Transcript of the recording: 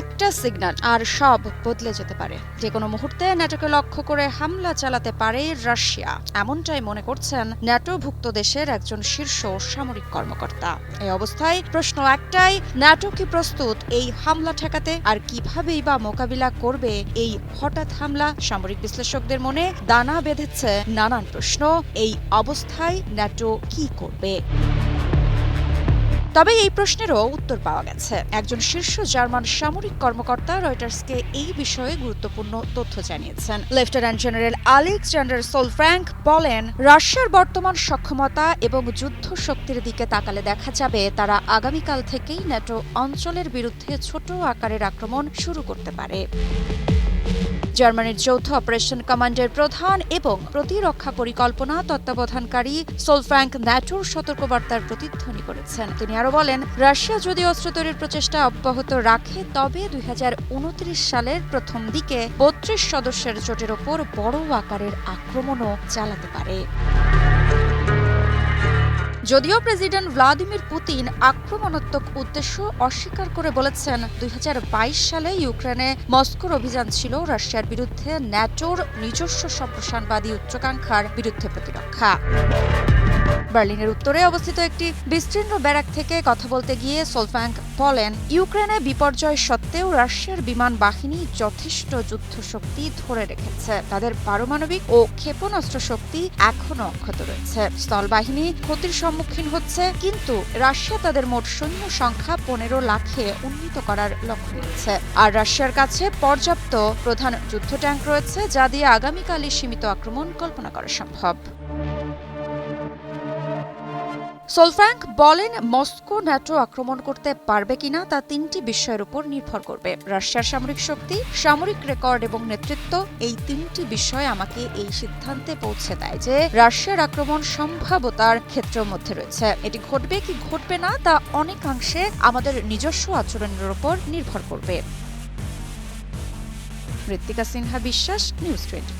একটা সিগন্যাল আর সব বদলে যেতে পারে। যে কোনো মুহূর্তে ন্যাটোকে লক্ষ্য করে হামলা চালাতে পারে রাশিয়া। এমনটাই মনে করছেন ন্যাটোভুক্ত দেশের একজন শীর্ষ সামরিক কর্মকর্তা। এই অবস্থায় প্রশ্ন একটাই ন্যাটো কি প্রস্তুত এই হামলা ঠেকাতে? আর কিভাবেই বা মোকাবিলা করবে এই হঠাৎ হামলা? সামরিক বিশ্লেষকদের মনে দানা বেঁধেছে নানান প্রশ্ন। এই অবস্থায় ন্যাটো কি করবে? তবে এই প্রশ্নেরও উত্তর পাওয়া গেছে। একজন শীর্ষ জার্মান সামরিক কর্মকর্তা রয়টার্সকে এই বিষয়ে গুরুত্বপূর্ণ তথ্য জানিয়েছেন। লেফটেন্যান্ট জেনারেল আলেকজান্ডার সোলফ্র্যাঙ্ক বলেন, রাশিয়ার বর্তমান সক্ষমতা এবং যুদ্ধ শক্তির দিকে তাকালে দেখা যাবে তারা আগামীকাল থেকেই ন্যাটো অঞ্চলের বিরুদ্ধে ছোট আকারের আক্রমণ শুরু করতে পারে। জার্মানির যৌথ অপারেশন কমান্ডের প্রধান এবং প্রতিরক্ষা পরিকল্পনা তত্ত্বাবধানকারী সোলফ্র্যাঙ্ক ন্যাটোর সতর্কবার্তার প্রতিধ্বনি করেছেন। তিনি আরও বলেন, রাশিয়া যদি অস্ত্র তৈরির প্রচেষ্টা অব্যাহত রাখে, তবে দুই হাজার উনত্রিশ সালের প্রথম দিকে বত্রিশ সদস্যের জোটের ওপর বড় আকারের আক্রমণও চালাতে পারে। যদিও প্রেসিডেন্ট ভ্লাদিমির পুতিন আক্রমণাত্মক উদ্দেশ্য অস্বীকার করে বলেছেন, দুই হাজার বাইশ সালে ইউক্রেনে মস্কোর অভিযান ছিল রাশিয়ার বিরুদ্ধে ন্যাটোর নিজস্ব সম্প্রসারণবাদী উচ্চাকাঙ্ক্ষার বিরুদ্ধে প্রতিরক্ষা। বার্লিনের উত্তরে অবস্থিত একটি বিস্তীর্ণ ব্যারাক থেকে কথা বলতে গিয়ে সোলফ্যাঙ্ক বলেন, ইউক্রেনে বিপর্যয় সত্ত্বেও রাশিয়ার বিমান বাহিনী যথেষ্ট যুদ্ধ শক্তি ধরে রেখেছে। তাদের পারমাণবিক ও ক্ষেপণাস্ত্র শক্তি এখনও অক্ষত রয়েছে। স্থলবাহিনী ক্ষতির সম্মুখীন হচ্ছে, কিন্তু রাশিয়া তাদের মোট সৈন্য সংখ্যা পনেরো লাখে উন্নীত করার লক্ষ্য নিয়েছে আর রাশিয়ার কাছে পর্যাপ্ত প্রধান যুদ্ধ ট্যাঙ্ক রয়েছে, যা দিয়ে আগামীকালই সীমিত আক্রমণ কল্পনা করা সম্ভব। সোলফ্র্যাঙ্ক বলেন, মস্কো ন্যাটো আক্রমণ করতে পারবে কিনা তা তিনটি বিষয়ের উপর নির্ভর করবে। রাশিয়ার সামরিক শক্তি, সামরিক রেকর্ড এবং নেতৃত্ব এই তিনটি বিষয় আমাকে এই সিদ্ধান্তে পৌঁছে দেয় যে রাশিয়ার আক্রমণ সম্ভাব্যতার ক্ষেত্রের মধ্যে রয়েছে। এটি ঘটবে কি ঘটবে না তা অনেকাংশে আমাদের নিজস্ব আচরণের উপর নির্ভর করবে। মৃত্তিকা সিনহা বিশ্বাস, নিউজ টোয়েন্টি